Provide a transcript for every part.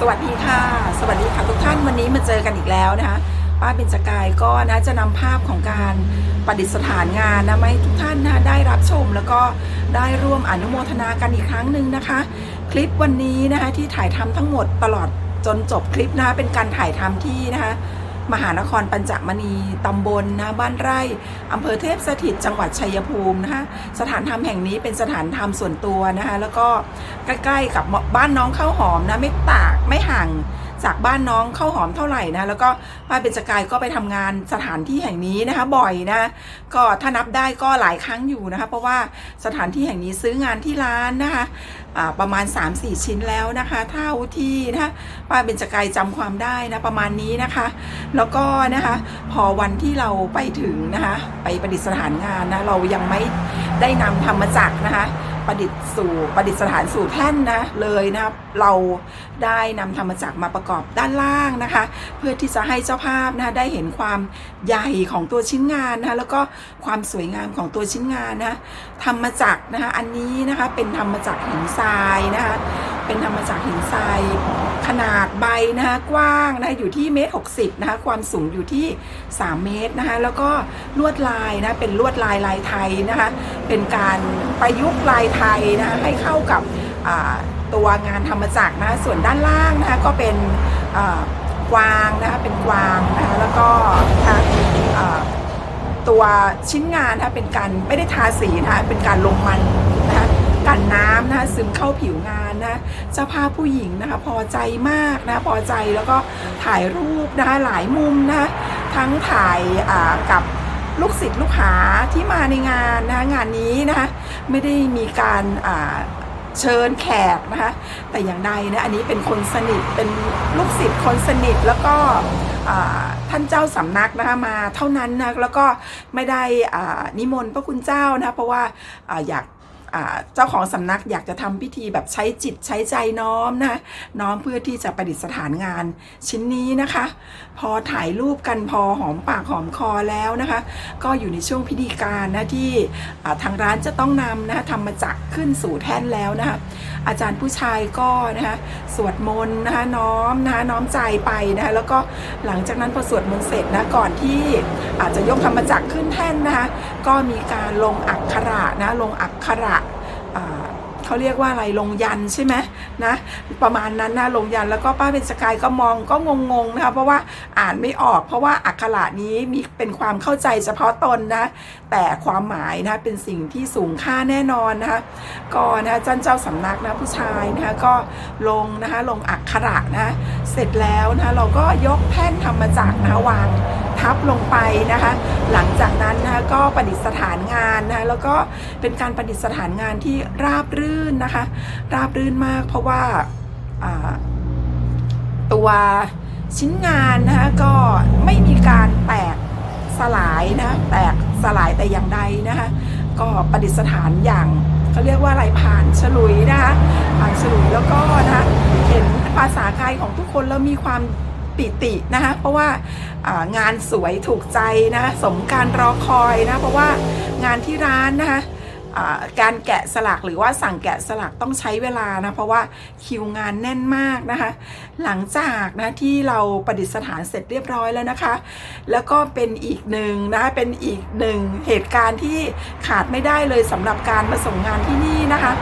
สวัสดีค่ะ สวัสดีค่ะทุกท่านวันนี้มาเจอกันอีกแล้วนะคะป้าเบญจกายก็นะจะนำภาพของการประดิษฐานงานนะมาให้ทุกท่านนะได้รับชมแล้วก็ได้ร่วมอนุโมทนากันอีกครั้งหนึ่งนะคะ คลิปวันนี้นะคะที่ถ่ายทำทั้งหมดตลอดจนจบคลิปนะคะเป็นการถ่ายทำที่นะคะ มหานครปัญจมณีตำบลนะบ้านไร่อำเภอเทพสถิตจังหวัดชัยภูมินะคะสถานธรรมแห่งนี้เป็นสถานธรรมส่วนตัวนะคะแล้วก็ใกล้ๆกับบ้านน้องข้าวหอมนะไม่ตากไม่ห่าง จากบ้านน้องเข้าหอมเท่าไหร่นะแล้วก็ป้าเบญจกายก็ไปทำงานสถานที่แห่งนี้นะคะบ่อยนะก็ถ้านับได้ก็หลายครั้งอยู่นะคะ เพราะว่าสถานที่แห่งนี้ซื้องานที่ร้านนะคะประมาณ 3-4 ชิ้นแล้วนะคะเท่าที่นะคะป้าเบญจกายจำความได้นะประมาณนี้นะคะ แล้วก็นะคะพอวันที่เราไปถึงนะคะไปประดิษฐานงานนะเรายังไม่ได้นำธรรมจักรนะคะ ประดิษฐ์สู่ประดิษฐานสู่แท่นนะเลยนะครับเราได้นำธรรมจักรมาประกอบด้านล่างนะคะ เพื่อที่จะให้เจ้าภาพนะได้เห็นความใหญ่ของตัวชิ้นงานนะคะแล้วก็ความสวยงามของตัวชิ้นงานนะธรรมจักรนะคะอันนี้นะคะเป็นธรรมจักรหินทรายนะคะ เป็นธรรมจักรหินทรายขนาดใบนะคะกว้างนะคะอยู่ที่เมตรหกสิบนะคะความสูงอยู่ที่ 3 เมตรนะคะแล้วก็ลวดลายนะเป็นลวดลายลายไทยนะคะเป็นการประยุกต์ลายไทยนะคะให้เข้ากับตัวงานธรรมจักรนะคะส่วนด้านล่างนะคะก็เป็นกวางนะคะเป็นกวางนะคะแล้วก็ตัวชิ้นงานนะคะเป็นการไม่ได้ทาสีนะคะเป็นการลงมัน กันน้ำนะคะซึมเข้าผิวงานนะเจ้าภาพผู้หญิงนะคะ พอใจมากนะพอใจแล้วก็ถ่ายรูปนะคะหลายมุมนะทั้งถ่ายกับลูกศิษย์ลูกหาที่มาในงานนะงานนี้นะคะไม่ได้มีการเชิญแขกนะคะแต่อย่างใดนะอันนี้เป็นคนสนิทเป็นลูกศิษย์คนสนิทแล้วก็ท่านเจ้าสำนักนะคะมาเท่านั้นนะแล้วก็ไม่ได้นิมนต์พระคุณเจ้านะเพราะว่าออยาก เจ้าของสำนักอยากจะทำพิธีแบบใช้จิตใช้ใจน้อมนะน้อมเพื่อที่จะประดิษฐานงานชิ้นนี้นะคะ พอถ่ายรูปกันพอหอมปากหอมคอแล้วนะคะ ก็อยู่ในช่วงพิธีการนะที่ทางร้านจะต้องนำนะทำมาจักขึ้นสู่แท่นแล้วนะคะอาจารย์ผู้ชายก็นะคะสวดมนต์นะคะน้อมนะคะน้อมใจไปนะคะแล้วก็หลังจากนั้นพอสวดมนต์เสร็จนะก่อนที่อาจจะยกธรรมจักรขึ้นแท่นนะคะก็มีการลงอักขระนะลงอักขระ เขาเรียกว่าอะไรลงยันใช่ไหมนะประมาณนั้นนะลงยันแล้วก็ป้าเป็นสกายก็มองก็งงๆนะคะเพราะว่าอ่านไม่ออก เพราะว่าอักขระนี้มีเป็นความเข้าใจเฉพาะตนนะแต่ความหมายนะเป็นสิ่งที่สูงค่าแน่นอนนะคะก็นะคะจันเจ้าสำนักนะผู้ชายนะคะก็ลงนะคะลงอักขระนะเสร็จแล้วนะคะเราก็ยกแท่นธรรมจักรนะวาง ทับลงไปนะคะ หลังจากนั้นนะคะก็ประดิษฐานงานนะคะแล้วก็เป็นการประดิษฐานงานที่ราบรื่นนะคะ ราบรื่นมากเพราะว่าตัวชิ้นงานนะคะก็ไม่มีการแตกสลายนะแตกสลายแต่อย่างใดนะคะ ก็ประดิษฐานอย่างเขาเรียกว่าอะไรผ่านฉลุยนะคะผ่านฉลุยแล้วก็นะคะเห็นภาษากายของทุกคนแล้วมีความ ปิตินะคะเพราะว่างานสวยถูกใจนะสมการรอคอยนะเพราะว่างานที่ร้านนะคะการแกะสลักหรือว่าสั่งแกะสลักต้องใช้เวลานะเพราะว่าคิวงานแน่นมากนะคะหลังจากนะที่เราประดิษฐานเสร็จเรียบร้อยแล้วนะคะ แล้วก็เป็นอีกหนึ่งนะคะเป็นอีกหนึ่งเหตุการณ์ที่ขาดไม่ได้เลยสำหรับการมาส่งงานที่นี่นะคะ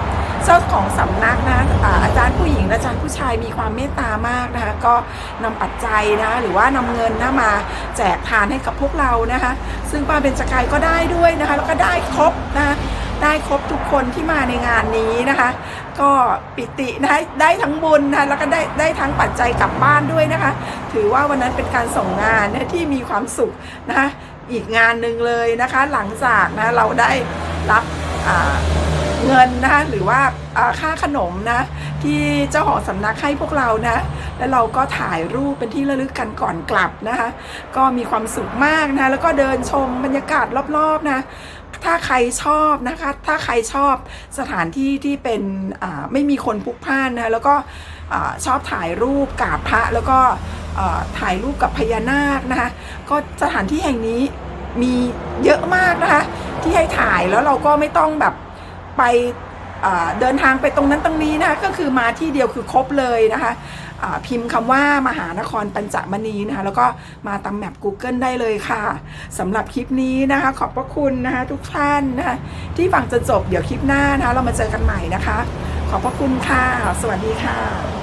เจ้าของสำนักนะอาจารย์ผู้หญิงและอาจารย์ผู้ชายมีความเมตตามากนะคะก็นำปัจจัยนะหรือว่านำเงินนะมาแจกทานให้กับพวกเรานะคะซึ่งป้าเบญจกายก็ได้ด้วยนะคะแล้วก็ได้ครบนะคะได้ครบทุกคนที่มาในงานนี้นะคะ ก็ปิตินะได้ทั้งบุญนะคะแล้วก็ได้ได้ทั้งปัจจัยกลับบ้านด้วยนะคะ ถือว่าวันนั้นเป็นการส่งงานนะที่มีความสุขนะคะอีกงานหนึ่งเลยนะคะ หลังจากนะเราได้รับ เงินนะหรือว่าค่าขนมนะ ที่เจ้าของสำนักให้พวกเรานะ แล้วเราก็ถ่ายรูปเป็นที่ระลึกกันก่อนกลับนะคะ ก็มีความสุขมากนะ แล้วก็เดินชมบรรยากาศรอบๆนะถ้าใครชอบนะคะ ถ้าใครชอบสถานที่ที่เป็นไม่มีคนพลุกพล่านนะ แล้วก็ชอบถ่ายรูปกราบพระแล้วก็ถ่ายรูปกับพญานาคนะคะ ก็สถานที่แห่งนี้มีเยอะมากนะคะ ที่ให้ถ่ายแล้วเราก็ไม่ต้องแบบ ไปเดินทางไปตรงนั้นตรงนี้นะคะก็คือมาที่เดียวคือครบเลยนะคะพิมพ์คำว่ามหานครปัญจมณีนะคะแล้วก็มาตามแมป Google ได้เลยค่ะสำหรับคลิปนี้นะคะ ขอบพระคุณนะคะทุกท่านนะคะที่ฟังจนจบเดี๋ยวคลิปหน้านะคะเรามาเจอกันใหม่นะคะ ขอบพระคุณค่ะ สวัสดีค่ะ